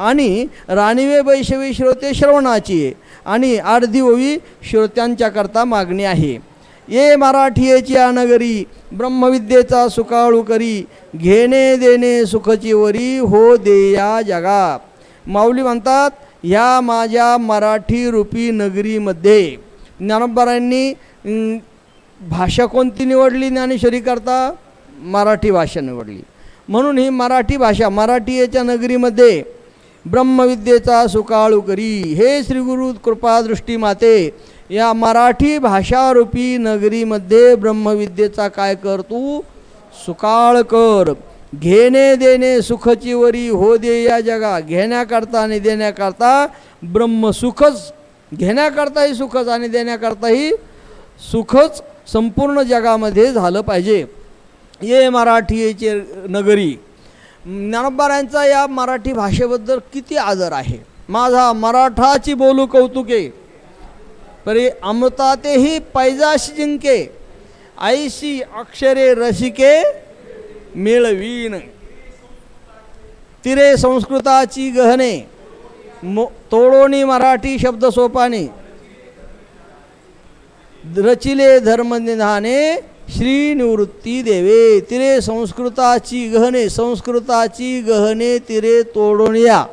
आणि राणीवे वैशवी श्रोते श्रवणाची आणि अर्धी ओवी श्रोत्यांच्याकरता मागणी आहे. ये मराठीयेची या नगरी ब्रह्मविद्येचा सुकाळू करी घेणे देणे सुखची वरी हो दे या जगा. माऊली म्हणतात ह्या माझ्या मराठी रूपी नगरीमध्ये ज्ञानोबारांनी भाषा कोणती निवडली ज्ञानेश्वरीकरता मराठी भाषा निवडली. म्हणून ही मराठी भाषा मराठीयेच्या नगरीमध्ये ब्रह्मविद्येचा सुकाळू करी. हे श्रीगुरु कृपादृष्टी माते या मराठी भाषारूपी नगरीमध्ये ब्रह्मविद्येचा काय कर तू? सुकाळ कर. घेणे देणे सुखची वरी हो दे या जगा. घेण्याकरता आणि देण्याकरता ब्रह्मसुखच घेण्याकरताही सुखच आणि देण्याकरताही सुखच संपूर्ण जगामध्ये झालं पाहिजे. ये मराठीचे नगरी. ज्ञानोबारायांचा या मराठी भाषेबद्दल किती आदर आहे? माझा मराठाची बोलू कौतुके परी अमृतातेही पैजाशी जिंके ऐशी अक्षरे रसिके मिळवीन. तिरे संस्कृताची गहने मो तोडोनी मराठी शब्द सोपाने रचिले धर्मनिधाने श्री निवृत्ती देवे तिरे संस्कृताची गहने संस्कृताची गहने तिरे तोडून या.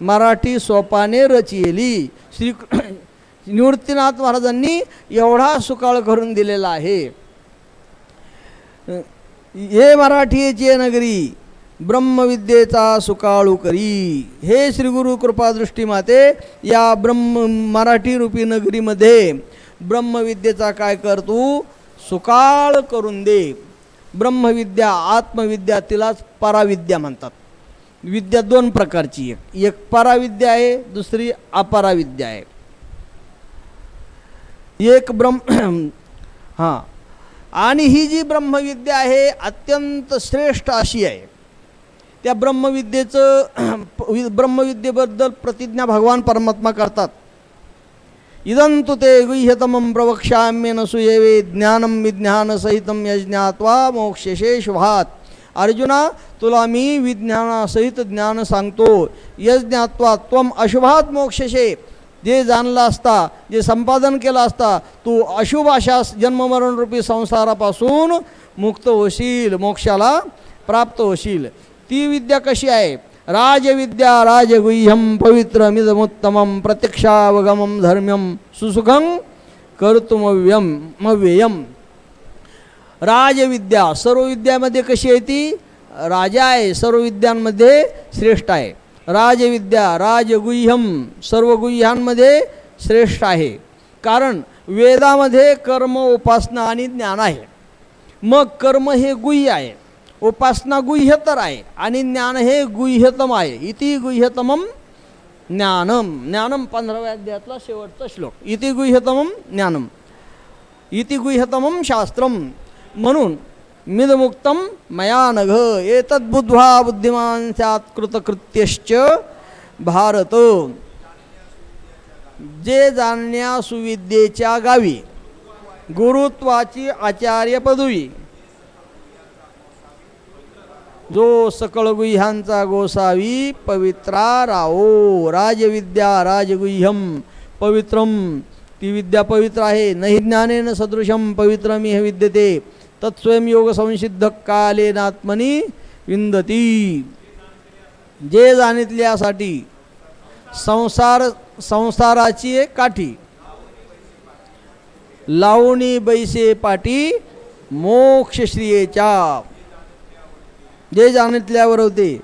मराठी सोपाने रचिली. श्री निवृत्तीनाथ महाराजांनी एवढा सुकाळ करून दिलेला आहे. हे मराठीचे नगरी ब्रह्मविद्येचा सुकाळू करी. हे श्रीगुरु कृपादृष्टी माते या ब्रह्म मराठी रूपी नगरीमध्ये ब्रह्मविद्येचा काय कर तू? सुकाळ करून दे. ब्रह्मविद्या आत्मविद्या तिलाच पराविद्या म्हणतात. विद्या दोन प्रकारची एक एक पराविद्या आहे दुसरी अपराविद्या आहे. एक ब्रह्म हां. आणि ही जी ब्रह्मविद्या आहे अत्यंत श्रेष्ठ अशी आहे. त्या ब्रह्मविद्येचं ब्रह्मविद्येबद्दल प्रतिज्ञा भगवान परमात्मा करतात. इदंतु ते गुह्यतमं प्रवक्ष्याम्येन सुयेवे ज्ञानं विज्ञानसहितं यज्ञात्वा मोक्षेशे शुभात अर्जुना तुला मी विज्ञानासहित ज्ञान सांगतो यज्ञात्वा त्वम अशुभात मोक्षशे। जे जाणला असता जे संपादन केलं असता तू अशुभ अशा जन्ममरणरूपी संसारापासून मुक्त होशील मोक्षाला प्राप्त होशील। ती विद्या कशी आहे? राजविद्या राजगुह्यम पवित्रमिदमुत्तमं प्रत्यक्षावगमं धर्म्यं सुसुखं कर्तुमव्यम मव्ययम राजविद्या सर्व विद्यामध्ये कशी आहे ती? राजा आहे सर्व विद्यांमध्ये श्रेष्ठ आहे. राजविद्या राजगुह्यम सर्व गुह्यांमध्ये श्रेष्ठ आहे. कारण वेदामध्ये कर्म उपासना आणि ज्ञान आहे. मग कर्म हे गुह्य आहे. उपासना गुह्यतर आहे आणि ज्ञान हे गुह्यतम आहे. इति गुह्यतमम ज्ञानम. ज्ञानम पंधराव्या अध्यायातला शेवटचा श्लोक. इति गुह्यतमम ज्ञानम. इति गुह्यतमम शास्त्रम. म्हणून मिदमुक्तम मया नघ एतद्बुद्ध्वा बुद्धिमान स्यात् कृतकृत्यश्च भारत. जे जाणण्या सुविद्येच्या गावी गुरुत्वाची आचार्य पदवी जो सकळ गुह्यांचा गोसावी पवित्रा राओ राजविद्या राजगुह्यम पवित्रम ती विद्या पवित्र आहे. नहि ज्ञानेन सदृशम पवित्रम हे विद्यते तत्स्वयं योग संसिद्ध कालेनात्मनी विंदती जे जाणितल्यासाठी संसार संसाराची एक काठी. लावणी बैसे पाटी मोक्षश्रियेच्या. जे जाणितल्यावर होते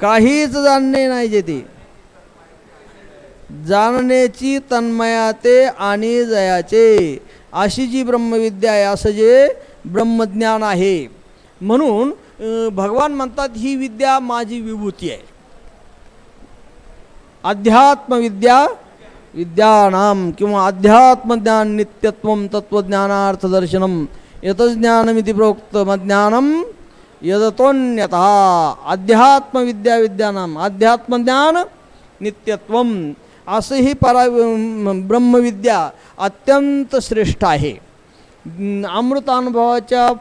काहीच जाणणे नाही जे ते. जाणण्याची तन्मयाते आणि जयाचे अशी जी ब्रह्मविद्या आहे असं जे ब्रह्मज्ञान आहे. म्हणून भगवान म्हणतात ही विद्या माझी विभूती आहे. अध्यात्मविद्या विद्यानाम किंवा अध्यात्मज्ञान नित्यत्व तत्वज्ञानार्थदर्शनम प्रोक्त ज्ञानं यदतोन्यत अध्यात्मविद्या विद्यानाम अध्यात्मज्ञान नित्यत्व असं ही परा ब्रह्मविद्या अत्यंत श्रेष्ठ आहे। अमृतानुभवाच्या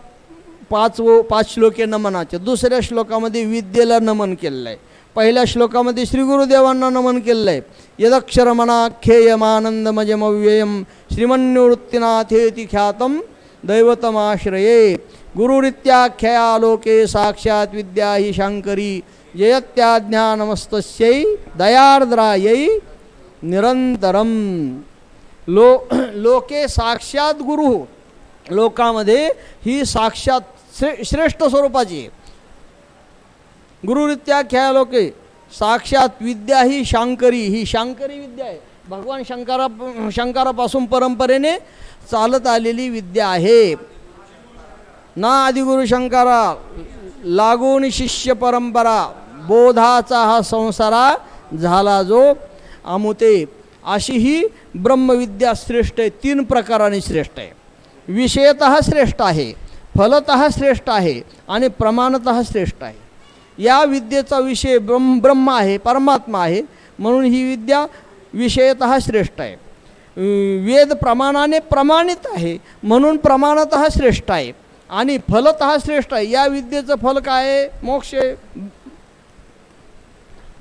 पाच व पाच श्लोके नमनाचे दुसऱ्या श्लोकामध्ये विद्येला नमन केलेलं आहे पहिल्या श्लोकामध्ये श्री गुरुदेवांना नमन केलेलं आहे यदक्षरमनाख्येयमानंदमजमव्ययम श्रीमन्निवृत्तीनाथेती ख्यातम। दैवतमाश्रये गुरुरित्याख्यया लोके साक्षात विद्या ही शांकरी जयत्याज्ञानमस्तस्यै दयार्द्रायै निरंतरम लो लोके साक्षात गुरु। लोकामध्ये ही साक्षात श्रे श्रेष्ठ स्वरूपाची आहे। गुरुरित्या लोके साक्षात विद्या ही शांकरी ही शांकरी विद्या आहे। भगवान शंकरा शंकरापासून परंपरेने चालत आलेली विद्या आहे. ना आदिगुरु शंकरा लागून शिष्य परंपरा बोधाचा हा संसारा झाला जो अमुते अशी ही ब्रह्मविद्या श्रेष्ठ आहे तीन प्रकाराने श्रेष्ठ आहे. विषयत श्रेष्ठ आहे फलत श्रेष्ठ आहे आणि प्रमाणत श्रेष्ठ आहे. या विद्येचा विषय ब्रह्म ब्रह्म आहे परमात्मा आहे म्हणून ही विद्या विषयत श्रेष्ठ आहे. वेद प्रमाणाने प्रमाणित आहे. म्हणून प्रमाणत श्रेष्ठ आहे. आणि फलत श्रेष्ठ आहे. या विद्येचं फल काय आहे? मोक्ष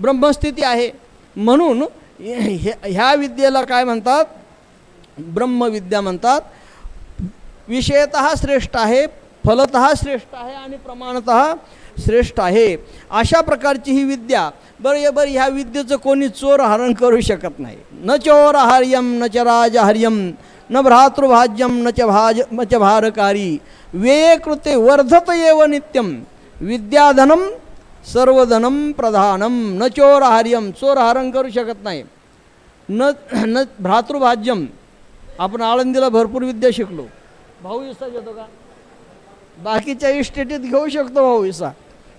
ब्रह्मस्थिती आहे. म्हणून ह्या विद्येला काय म्हणतात? ब्रह्मविद्या म्हणतात. विषयत श्रेष्ठ आहे फलत श्रेष्ठ आहे आणि प्रमाणत श्रेष्ठ आहे. अशा प्रकारची ही विद्या बरं ये बरं ह्या विद्येचं कोणी चोर हरण करू शकत नाही. न चोर हर्यम न च राजहर्यम न भ्रातृभाज्यम न च भाज न च भारकारी. व्यये कृते वर्धत एव नित्यम विद्याधनम सर्वधनम प्रधानम. न चोर हर्यम चोर हरण करू शकत नाही. न न भ्रातृभाज्यम आपण आळंदीला भरपूर विद्या शिकलो. भाऊ इसा घेतो का? बाकीच्या इस्टेटीत घेऊ शकतो भाऊ इसा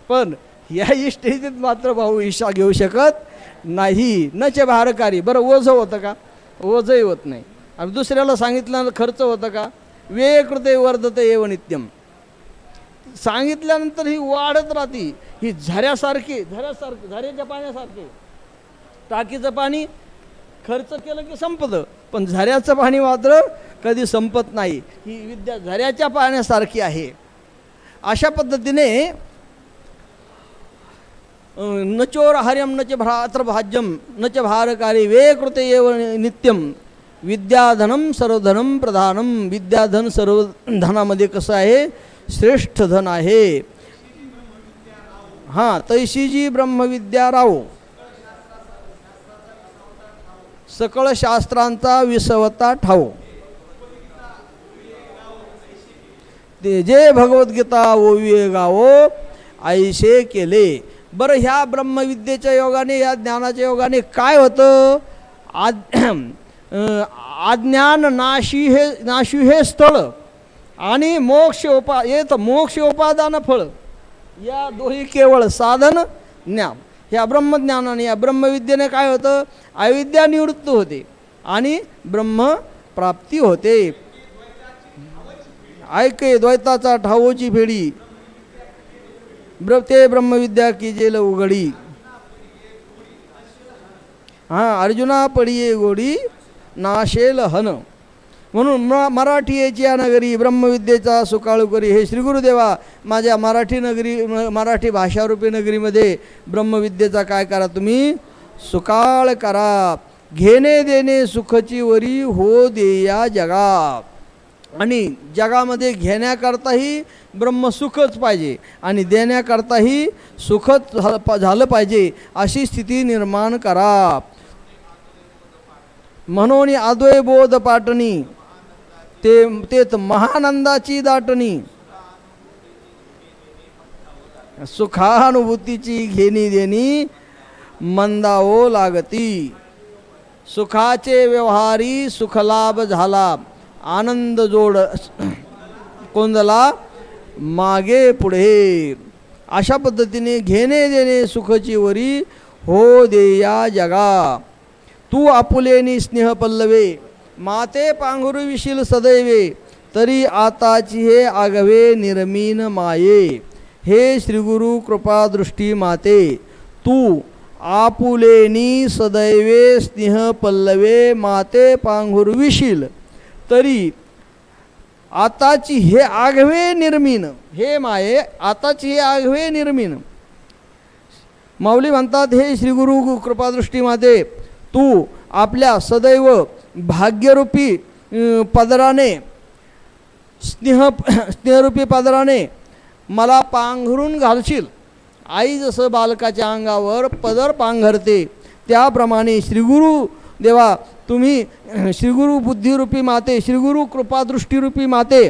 पण या इस्टेटीत मात्र भाऊ ईशा घेऊ शकत नाही. न चे भारकारी. बरं ओझं होतं का? ओझंही होत नाही. आणि दुसऱ्याला सांगितल्यानंतर खर्च होतं का? वेळ कृते वर्धते एव नित्यम. सांगितल्यानंतर ही वाढत राहते. ही झऱ्यासारखी झऱ्यासारखी झऱ्याच्या पाण्यासारखी. टाकीचं पाणी खर्च केलं की संपतं. पण झऱ्याचं पाणी मात्र कधी संपत नाही. ही विद्या झऱ्याच्या पाण्यासारखी आहे. अशा पद्धतीने नचोरहर्यम न चोर न च भ्रातृभाज्यम न च भारकारी वे कृते एव नित्यम विद्याधनम सर्वधनम प्रधानम विद्याधन सर्व धनामध्ये कसं आहे? श्रेष्ठ धन आहे। हां तैशीजी ब्रह्मविद्या राव. सकळ शास्त्रांचा विसवता ठाव. ते जे भगवद्गीता ओविये गावो आईशे केले. बरं ह्या ब्रह्मविद्येच्या योगाने या ज्ञानाच्या योगाने काय होतं? आद आज्ञान नाशी हे नाशी हे स्थळ आणि मोक्ष उपा येत मोक्ष उपादान फळ. या दोही केवळ साधन ज्ञान. ह्या ब्रह्मज्ञानाने या ब्रह्मविद्येने काय होतं? अविद्या निवृत्त होते आणि ब्रह्म प्राप्ती होते. ऐके द्वैताचा ठावोची फेडी. ब्र ते ब्रह्मविद्या की जेल उघडी. हां अर्जुना पडिये गोडी नाशेल हन. म्हणून म मराठी या नगरी ब्रह्मविद्येचा सुकाळू करी. हे श्री गुरुदेवा माझ्या मराठी नगरी म- मराठी भाषारूपी नगरीमध्ये ब्रह्मविद्येचा काय करा तुम्ही? सुकाळ करा. घेणे देणे सुखची वरी हो देया जगा आणि जगामध्ये घेण्याकरताही ब्रह्मसुखच पाहिजे आणि देण्याकरताही सुखच झालं झालं पाहिजे अशी स्थिती निर्माण करा. म्हणून आदोय बोध पाटणी ते तेच महानंदाची दाटणी सुखानुभूतीची घेणी देणी मंदावो लागती. सुखाचे व्यवहारी सुखलाभ झाला. आनंद जोड कोंदला मागे पुढे. अशा पद्धतीने घेणे देणे सुखची वरी हो देया जगा. तू आपुलेनी स्नेह पल्लवे माते पांघरू विशील सदैवे तरी आताची हे आगवे निर्मीन माये. हे श्रीगुरु कृपादृष्टी माते तू आपुलेनी सदैवे स्नेह पल्लवे माते पांघुरविशील तरी आताची हे आघवे निर्मीन हे माये आताची हे आघवे निर्मीन. माऊली म्हणतात हे श्रीगुरु कृपादृष्टीमध्ये तू आपल्या सदैव भाग्यरूपी पदराने स्नेह स्नेहरूपी पदराने मला पांघरून घालशील. आई जसं बालकाच्या अंगावर पदर पांघरते त्याप्रमाणे श्रीगुरु देवा तुम्ही श्रीगुरु बुद्धिरूपी माते श्रीगुरु कृपादृष्टीरूपी माते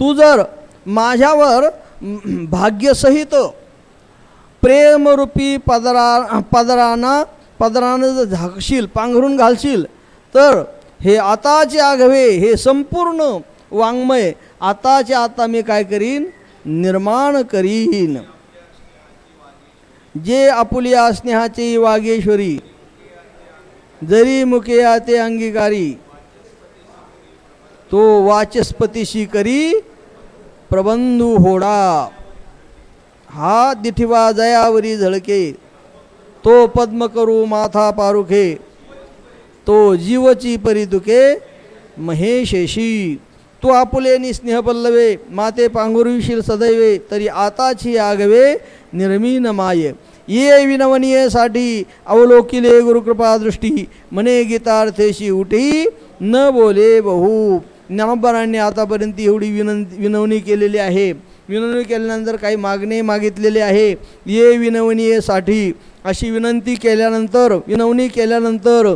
तू जर माझ्यावर भाग्यसहित प्रेमरूपी पदरा पदराना पदरानं जर झाकशील पांघरून घालशील तर हे आताचे आघवे हे संपूर्ण वाङ्मय आताच्या आता मी काय करीन? निर्माण करीन. जे आपुलिया स्नेहाचे वागेश्वरी जरी मुखिया ते अंगीकारी तो वाचस्पतीशी करी प्रबंधू होडा. हा दिठिवा जयावरी झळके तो पद्म करू माथा पारुखे तो जीवची परितुके महेशेशी. तू आपुलेनी स्नेहपल्लवे माते पांघुरविशील सदैवे तरी आताची आगवे निर्मीन माय. ये विनवनीयसाठी अवलोकिले गुरुकृपा दृष्टी मने गीतार्थेशी उठी न बोले बहु. ज्ञानोबरांनी आतापर्यंत एवढी विनं विनवणी केलेली आहे. विनवणी केल्यानंतर काही मागणे मागितलेले आहे. ये विनवणीसाठी अशी विनंती केल्यानंतर विनवणी केल्यानंतर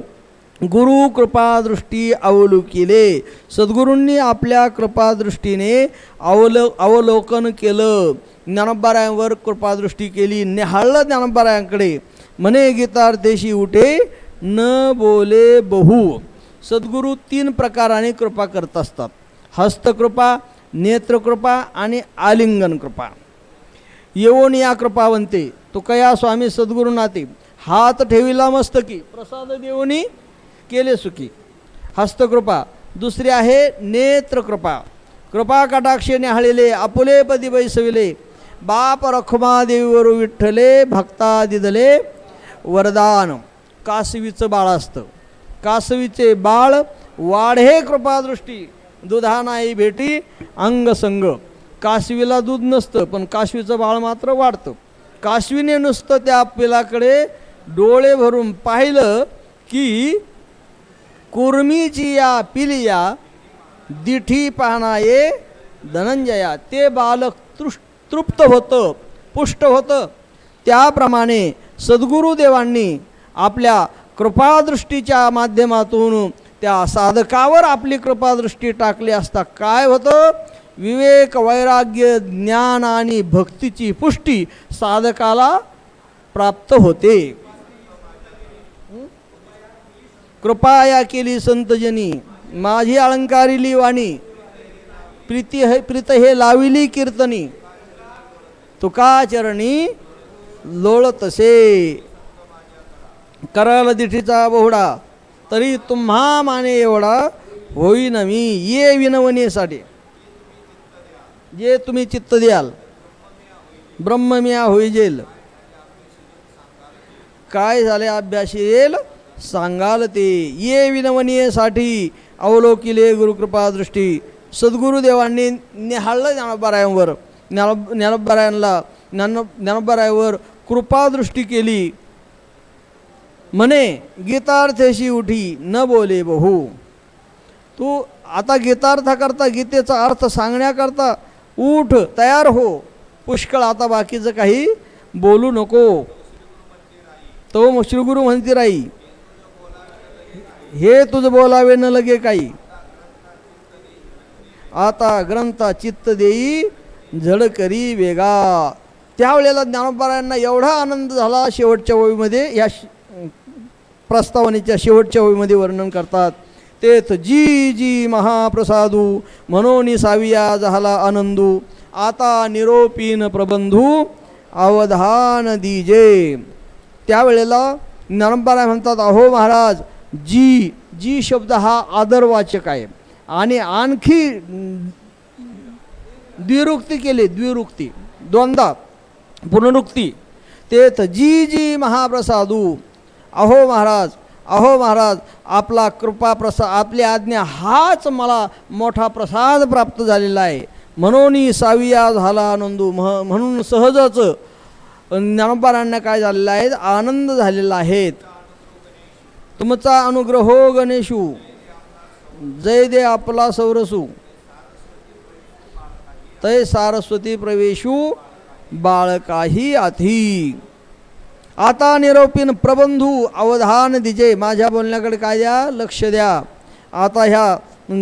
गुरु कृपादृष्टी अवलोकिले. सद्गुरूंनी आपल्या कृपादृष्टीने अवलो अवलोकन केलं. ज्ञानोबारायांवर कृपादृष्टी केली. निहाळलं ज्ञानोबारायांकडे म्हणे गीतार्थेशी उठे न बोले बहु. सद्गुरू तीन प्रकाराने कृपा करत असतात. हस्तकृपा नेत्रकृपा आणि आलिंगन कृपा. येऊन या कृपावंते. तुकया स्वामी सद्गुरूनाते हात ठेविला मस्तकी. प्रसाद देऊनी केले सुखी. हस्तकृपा. दुसरी आहे नेत्रकृपा. कृपा कटाक्षे न्याहाळिले आपुले पदी बैसविले. बाप रखुमादेवीवरू विठ्ठले भक्ता दिदले वरदान. कासवीचं बाळ असतं. कासवीचे बाळ वाढे कृपादृष्टी. दुधा नाही भेटी अंगसंग. कासवीला दूध नसतं पण कासवीचं बाळ मात्र वाढतं. कासवीने नुसतं त्या पिलाकडे डोळे भरून पाहिलं की कुर्मीजिया पिलिया दिठी पाहणाये धनंजया. ते बालक तृष तृप्त होतं पुष्ट होतं. त्याप्रमाणे सद्गुरुदेवांनी आपल्या कृपादृष्टीच्या माध्यमातून त्या साधकावर आपली कृपादृष्टी टाकली असता काय होतं? विवेक वैराग्य ज्ञान आणि भक्तीची पुष्टी साधकाला प्राप्त होते. कृपाया केली संतजनी माझी अलंकारिली वाणी प्रीती हे प्रीत हे लाविली कीर्तनी. तुकाचरणी लोळतसे. करल दिठीचा बहुडा तरी तुम्हा माने एवढा होईन मी. ये विनवणीसाठी. जे तुम्ही चित्त द्याल ब्रह्ममिया होईजेल काय झाले अभ्यासी येईल सांगाल ते ये विनवनीयसाठी अवलोकिले गुरुकृपा दृष्टी. सद्गुरुदेवांनी निहाळलं ज्ञानोबारायांवर ज्ञान ज्ञानोबारायांना ज्ञान ज्ञानोबारायावर कृपादृष्टी केली. म्हणे गीतार्थेशी उठी न बोले बहु. तू आता गीतार्थाकरता गीतेचा अर्थ सांगण्याकरता उठ तयार हो. पुष्कळ आता बाकीचं काही बोलू नको. तो मग श्रीगुरु म्हणती राई हे तुझ बोलावे न लगे काही. आता ग्रंथा चित्त देई झड करी वेगा. त्यावेळेला ज्ञानोबारायांना एवढा आनंद झाला शेवटच्या ओळीमध्ये या श- प्रस्तावनेच्या शेवटच्या ओळीमध्ये वर्णन करतात. तेथ जी जी महाप्रसादू म्हणून साविया झाला आनंदू आता निरोपीन प्रबंधू अवधान दिजे. त्यावेळेला ज्ञानोबाराय म्हणतात अहो महाराज जी जी शब्द हा आदरवाचक आहे. आणि आणखी द्विरुक्ती केली द्विरुक्ती. दोनदा पुनरुक्ती. तेथ जी जी महाप्रसादू अहो महाराज अहो महाराज आपला कृपा प्रसा आपली आज्ञा हाच मला मोठा प्रसाद प्राप्त झालेला आहे. म्हणून साविया झाला आनंदू मह म्हणून सहजच ज्ञानोबारांना काय झालेलं आहे? आनंद झालेला आहेत तुमचा अनुग्रहो हो गणेशू. जय दे आपला सौरसू. तय सारस्वती प्रवेशू बाळकाही आधी. आता निरोपीन प्रबंधू अवधान दिजे. माझ्या बोलण्याकडे काय द्या लक्ष द्या. आता ह्या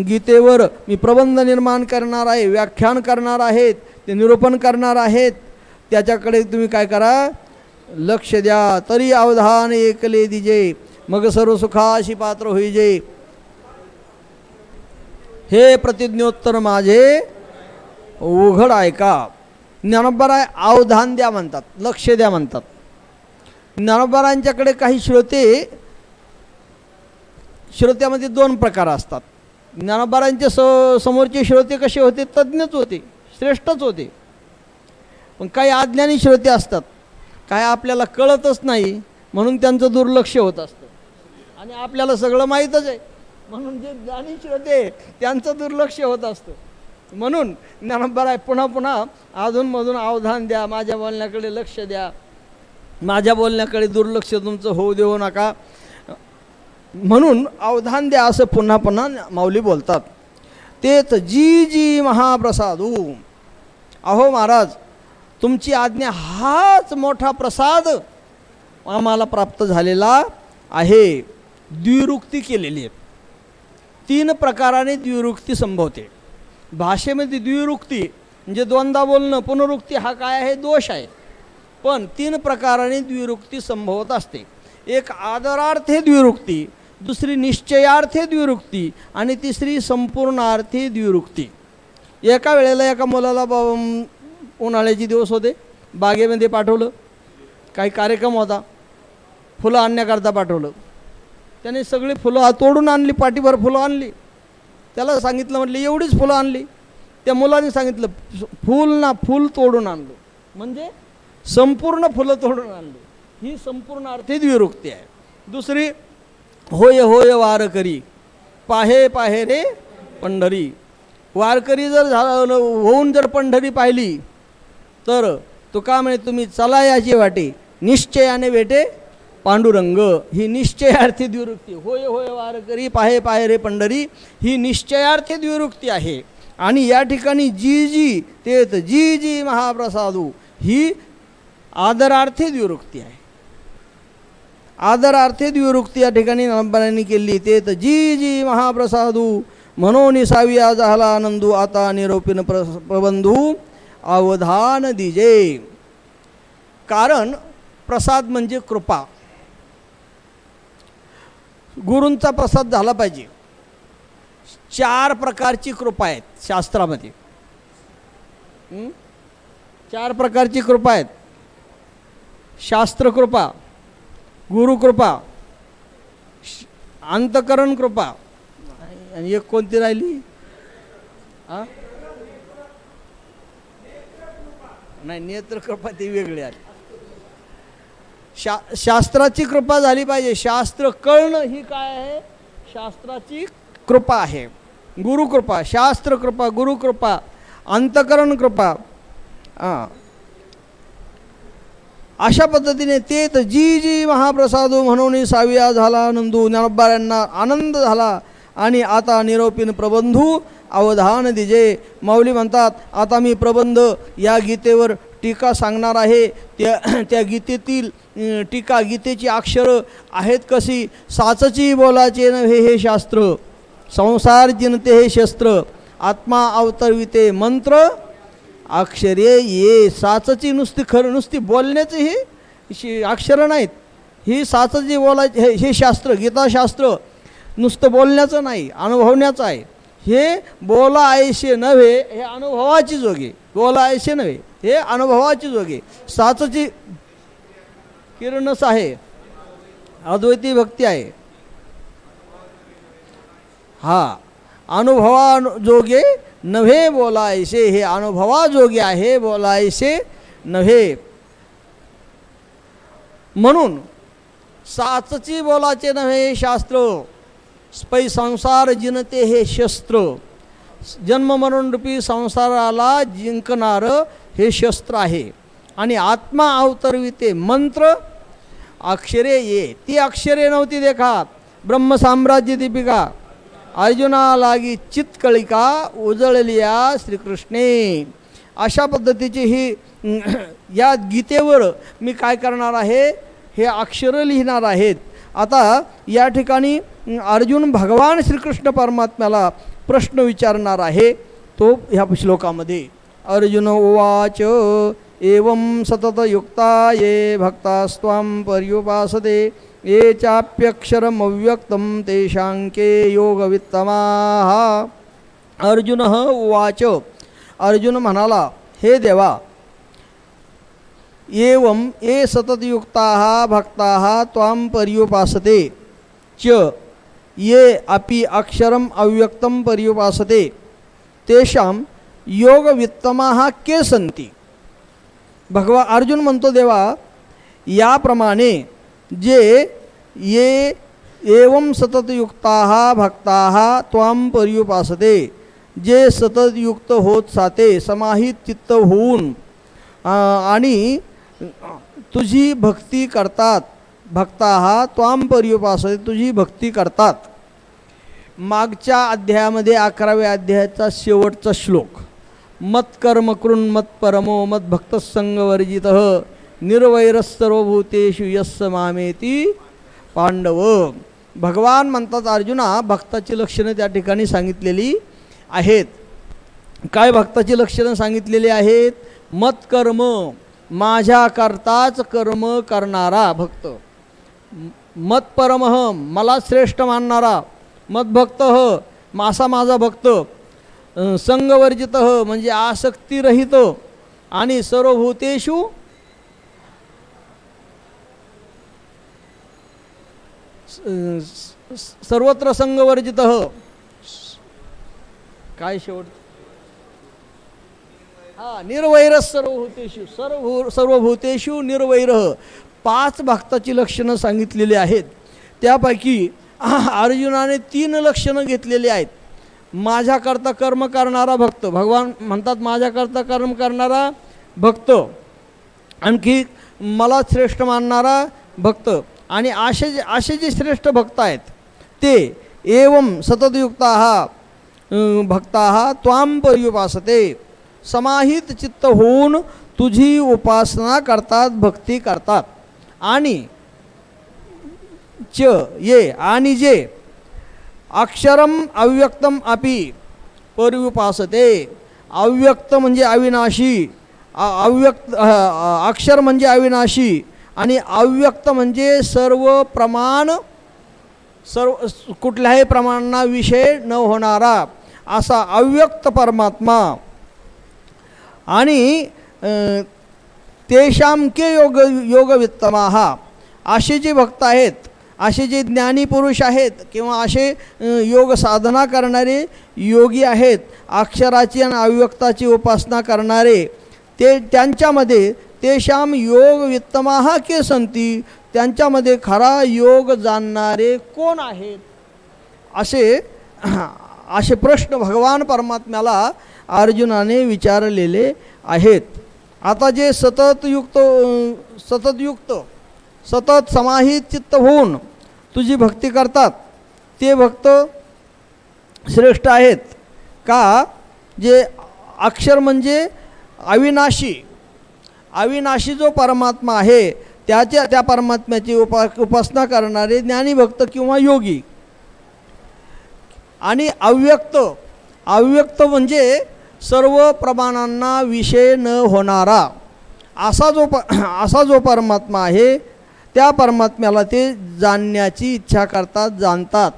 गीतेवर मी प्रबंध निर्माण करणार आहे व्याख्यान करणार आहेत ते निरूपण करणार आहेत. त्याच्याकडे तुम्ही काय करा? लक्ष द्या. तरी अवधान एकले दिजे. मग सर्व सुखाशी पात्र होईजे हे प्रतिज्ञोत्तर माझे उघड ऐका ज्ञानोबराय अवधान द्या म्हणतात लक्ष द्या म्हणतात. ज्ञानोबरांच्याकडे काही श्रोते श्रोत्यामध्ये दोन प्रकार असतात. ज्ञानोबारांचे स समोरचे श्रोते कसे होते? तज्ज्ञच होते श्रेष्ठच होते. पण काही अज्ञानी श्रोते असतात. काय आपल्याला कळतच नाही म्हणून त्यांचं दुर्लक्ष होत असतं. आणि आपल्याला सगळं माहीतच आहे. म्हणून जे ज्ञानी श्रोते त्यांचं दुर्लक्ष होत असतं. म्हणून ज्ञानोबा आहे पुन्हा पुन्हा अधूनमधून अवधान द्या माझ्या बोलण्याकडे लक्ष द्या. माझ्या बोलण्याकडे दुर्लक्ष तुमचं होऊ देऊ नका. म्हणून अवधान द्या असं पुन्हा पुन्हा माऊली बोलतात. तेच जी जी महाप्रसादू. अहो महाराज तुमची आज्ञा हाच मोठा प्रसाद आम्हाला प्राप्त झालेला आहे. द्विरुक्ती केलेली आहे तीन प्रकाराने द्विरुक्ती संभवते. भाषेमध्ये द्विरुक्ती म्हणजे दोनदा बोलणं पुनरुक्ती हा काय आहे? दोष आहे. पण तीन प्रकाराने द्विरुक्ती संभवत असते. एक आदरार्थे द्विरुक्ती दुसरी निश्चयार्थे द्विरुक्ती आणि तिसरी संपूर्णार्थी द्विरुक्ती. एका वेळेला एका मुलाला बा उन्हाळ्याचे दिवस होते. बागेमध्ये पाठवलं. काही कार्यक्रम होता. फुलं आणण्याकरता पाठवलं. त्याने सगळी फुलं तोडून आणली पाठीभर फुलं आणली. त्याला सांगितलं म्हटलं एवढीच फुलं आणली. त्या मुलाने सांगितलं फूल ना फूल तोडून आणलं. म्हणजे संपूर्ण फुलं तोडून आणली. ही संपूर्ण अर्थित विरुक्ती आहे. दुसरी होय होय वारकरी. पाहे पाहे रे पंढरी. वारकरी जर झालं होऊन जर पंढरी पाहिली तर तुका म्हणे तुम्ही चला याची वाटे. निश्चयाने भेटे पांडुरंग ही निश्चयार्थी द्विवृत्ती. होय होय वारकरी पाहे पाहे रे पंढरी ही निश्चयार्थी द्विवृत्ती आहे. आणि या ठिकाणी जी जी तेत जी जी महाप्रसादू ही आदरार्थी द्विवृत्ती आहे. आदरार्थी द्विवृत्ती या ठिकाणी नामबारांनी केली तेत जी जी महाप्रसादू म्हणून साविया झाला आनंदू आता निरोपीन प्र प्रबंधू अवधान दिजे. कारण प्रसाद म्हणजे कृपा. गुरूंचा प्रसाद झाला पाहिजे. चार प्रकारची कृपा आहेत शास्त्रामध्ये. चार प्रकारची कृपा आहेत. शास्त्रकृपा गुरुकृपा श- अंतकरण कृपा. आणि एक कोणती राहिली? हां नाही नेत्रकृपा ती वेगळी आली. शा शास्त्राची कृपा झाली पाहिजे. शास्त्र कळणं ही काय आहे? शास्त्राची कृपा आहे. गुरुकृपा शास्त्र कृपा गुरुकृपा अंतकरण कृपा. हां अशा पद्धतीने ते तर जी जी महाप्रसादू म्हणून साविया झाला नंदू ज्ञानोबाऱ्यांना आनंद झाला आणि आता निरोपीन प्रबंधू अवधान दिजे. माऊली म्हणतात आता मी प्रबंध या गीतेवर टीका सांगणार आहे. त्या त्या गीतेतील टीका गीतेची अक्षरं आहेत कशी? साचची बोलाचे नव्हे हे शास्त्र संसार जिनते हे शस्त्र आत्मा अवतरविते मंत्र अक्षरे ये साचची नुसती खरं नुसती बोलण्याची ही शि- अक्षरं नाहीत. ही साचची बोलायची हे हे शास्त्र गीताशास्त्र नुसतं बोलण्याचं नाही अनुभवण्याचं आहे. हे बोला आयशे नव्हे हे अनुभवाची जोगे. बोलायचे नव्हे. हे अनुभवाची जोगे. साचची किरणच आहे अद्वैती भक्ती आहे. हा. अनुभवा जोगे नव्हे बोलायसे हे अनुभवाजोगे आहे बोलायसे नव्हे. म्हणून साचची बोलाचे नव्हे शास्त्र. पै संसार जिनते हे शस्त्र. जन्म मरणरूपी संसाराला जिंकणारं हे शस्त्र आहे. आणि आत्मा अवतरविते मंत्र अक्षरे ये. ती अक्षरे नव्हती देखा ब्रह्मसाम्राज्य दीपिका. अर्जुनालागी चित्कळिका चितकळिका उजळलिया श्रीकृष्णे. अशा पद्धतीची ही या गीतेवर मी काय करणार आहे हे अक्षरं लिहिणार आहेत. आता या ठिकाणी अर्जुन भगवान श्रीकृष्ण परमात्म्याला प्रश्न विचारणार आहे तो ह्या श्लोकामध्ये. अर्जुन उवाच एवं सततयुक्ता ये भक्तास्त्वां पर्युपासते ये चाप्यक्षरमव्यक्तं तेषाङ्के योगवित्तमाः. अर्जुन उवाच अर्जुन म्हणाला हे देवा एवं ये सततयुक्ता भक्ता त्वां पर्युपासते च ये अपि अक्षरम अव्यक्तं पर्युपासते तेषां योगवित्तमाः के सन्ति? भगवा अर्जुन म्हणतो देवा याप्रमाणे जे ये एवं सततयुक्ता भक्ता त्वां पर्युपासते जे सततयुक्त होत साते समाहित चित्त होऊन आणि तुझी भक्ती करतात भक्ता त्वां पर्युपासते तुझी भक्ती करतात. मागच्या अध्यायामध्ये अकराव्या अध्यायाचा शेवटचा श्लोक. मत्कर्म कृन् मत्परमो मद्भक्तसंगवर्जित निर्वैरस्सर्वभूतेषु यस्स मामेती पांडव भगवान म्हणतात अर्जुना भक्ताची लक्षणं त्या ठिकाणी सांगितलेली आहेत. काय भक्ताची लक्षणं सांगितलेली आहेत? मतकर्म माझ्याकरताच कर्म करणारा भक्त. मत परमह मला श्रेष्ठ मानणारा मदभक्त ह मासा माझा भक्त संगवर्जित संगवर्जित म्हणजे आसक्तीरहित आणि सर्वभूतेषु सर्वत्र संगवर्जित काय शेवट? हा निर्वैर सर्वभूतेषु सर्व सर्वभूतेषु निर्वैर. पाच भक्ताची लक्षणं सांगितलेली आहेत. त्यापैकी अर्जुनाने तीन लक्षणं घेतलेली आहेत. माझ्याकरता कर्म करणारा भक्त भगवान म्हणतात माझ्याकरता कर्म करणारा भक्त आणखी मला श्रेष्ठ मानणारा भक्त आणि असे जे असे जे श्रेष्ठ भक्त आहेत ते एवं भक्त हा त्वां पर्युपासते. समाहित चित्त होऊन तुझी उपासना करतात भक्ती करतात. आणि च ये आणि जे अक्षरम अव्यक्तम अपि परिउपासते. अव्यक्त म्हणजे अविनाशी अव्यक्त अक्षर म्हणजे अविनाशी आणि अव्यक्त म्हणजे सर्व प्रमाण सर्व कुठल्याही प्रमाणांना विषय न होणारा असा अव्यक्त परमात्मा. आणि अ, तेषां के योग योगवित्तमाः असे जे भक्त आहेत असे जे ज्ञानी पुरुष आहेत किंवा असे योग साधना करणारे योगी आहेत अक्षराची आणि अव्यक्ताची उपासना करणारे ते त्यांच्यामध्ये तेषां योग वित्तमाः के संती त्यांच्यामध्ये खरा योग जाणणारे कोण आहेत? असे असे प्रश्न भगवान परमात्म्याला अर्जुनाने विचारलेले आहेत. आता जे सततयुक्त सततयुक्त सतत समाहित चित्त होऊन तुझी भक्ती करतात ते भक्त श्रेष्ठ आहेत. का? जे अक्षर म्हणजे अविनाशी. अविनाशी जो परमात्मा आहे त्याच्या त्या परमात्म्याची उपा उपासना करणारे ज्ञानीभक्त किंवा योगी. आणि अव्यक्त अव्यक्त म्हणजे सर्व प्रमाणांना विषय न होणारा असा जो प असा जो परमात्मा आहे त्या परमात्म्याला ते जाणण्याची इच्छा करतात जाणतात.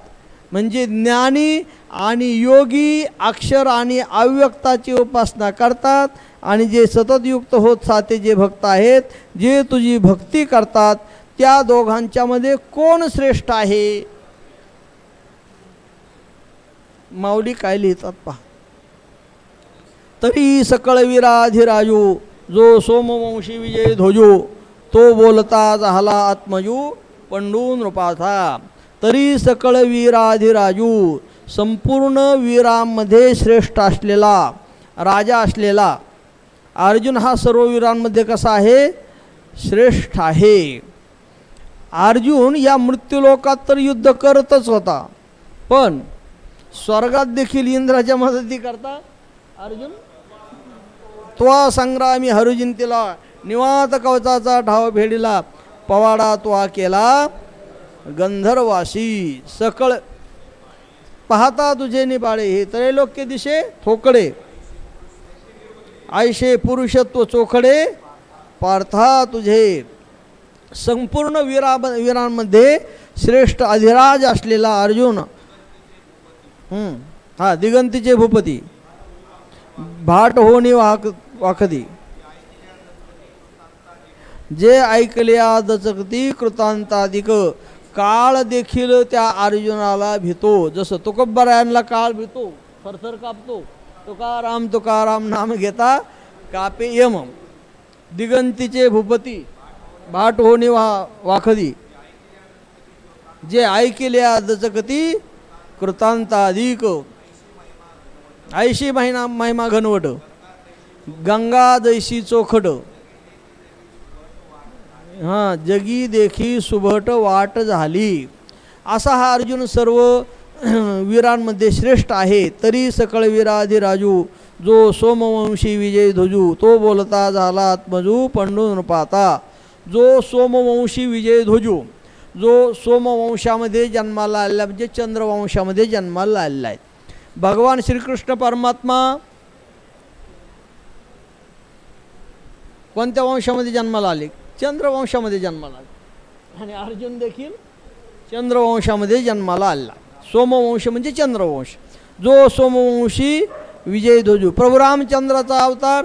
म्हणजे ज्ञानी आणि योगी अक्षर आणि अव्यक्ताची उपासना करतात आणि जे सततयुक्त होत साते जे भक्त आहेत जे तुझी भक्ती करतात त्या दोघांच्यामध्ये कोण श्रेष्ठ आहे? माऊली काय लिहितात पहा. तरी सकळ विराधिराजू जो सोमवंशी विजय ध्वजू तो बोलता झाला आत्मजू पंडू नृपाथा तरी सकळ वीराधिराजू संपूर्ण वीरांमध्ये श्रेष्ठ असलेला राजा असलेला. अर्जुन हा सर्व वीरांमध्ये कसा आहे? श्रेष्ठ आहे. अर्जुन या मृत्यूलोकात तर युद्ध करतच होता. पण स्वर्गात देखील इंद्राच्या मदतीकरता अर्जुन? त्वा संग्रामी हरुजिंतीला निवात कवचाचा ठाव भेडीला पवाडा त्वा केला गंधर्वासी सकळ. पाहता तुझे निबाळे हे त्रैलोक्य दिशे थोकडे. आयशे पुरुषत्व चोखडे पार्था तुझे. संपूर्ण वीरा वीरांमध्ये श्रेष्ठ अधिराज असलेला अर्जुन. हा दिगंतीचे भूपती. भाट होणी वाहक वाखदी. जे ऐकल्या दचकती कृतांताधिक काळ देखील त्या अर्जुनाला भीतो. जसं तुकोबरायांना काळ भीतो थरथर कापतो. तुकाराम तुकाराम नाम घेता कापे यम. दिगंतीचे भूपती भाट होणे वा वाखदी. जे ऐकल्या दचकती कृतांताधिक ऐशी महिना महिमा घनवट. गंगा जैशी चोखट। हां जगी देखी सुभट वाट झाली। असा हा अर्जुन सर्व वीरांमध्ये श्रेष्ठ आहे तरी सकळ वीराधिराजू जो सोमवंशी विजय ध्वजू तो बोलता झाला आत्मजू पंडू नृपाता जो सोमवंशी विजय ध्वजू जो सोमवंशामध्ये जन्माला आलेला म्हणजे चंद्रवंशामध्ये जन्माला आलेला आहे। भगवान श्रीकृष्ण परमात्मा कोणत्या वंशामध्ये जन्माला आले? चंद्रवंशामध्ये जन्माला आले. आणि अर्जुन देखील चंद्रवंशामध्ये जन्माला आला. सोमवंश म्हणजे चंद्रवंश. जो सोमवंशी विजय ध्वजू. प्रभू रामचंद्राचा अवतार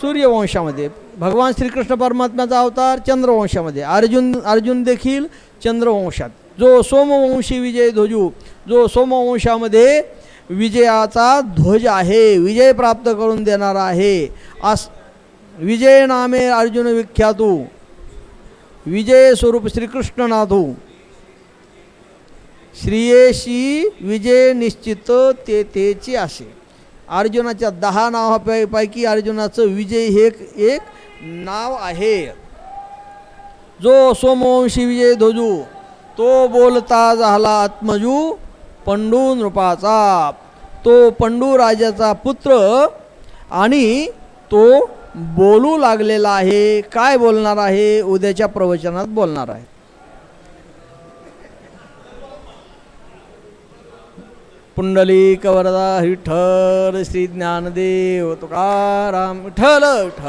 सूर्यवंशामध्ये. भगवान श्रीकृष्ण परमात्म्याचा अवतार चंद्रवंशामध्ये. अर्जुन अर्जुन देखील चंद्रवंशात. जो सोमवंशी विजय ध्वजू जो सोमवंशामध्ये विजयाचा ध्वज आहे विजय प्राप्त करून देणारा आहे आस विजय नामे अर्जुन विख्यातू। विजय स्वरूप श्रीकृष्ण नाथू श्रियेशी विजय निश्चित ते तेची असे अर्जुनाच्या दहा नावापै अर्जुनाचं विजय हे एक एक नाव आहे। जो सोमवंशी विजय ध्वजू तो बोलता झाला आत्मजू पंडू नृपाचा। तो पंडू राजाचा पुत्र आणि तो बोलू लागलेला आहे. काय बोलणार आहे? उद्याच्या प्रवचनात बोलणार आहे. पुंडलिक वरदा विठ्ठल श्री ज्ञानदेव तुकाराम विठ्ठल विठ्ठल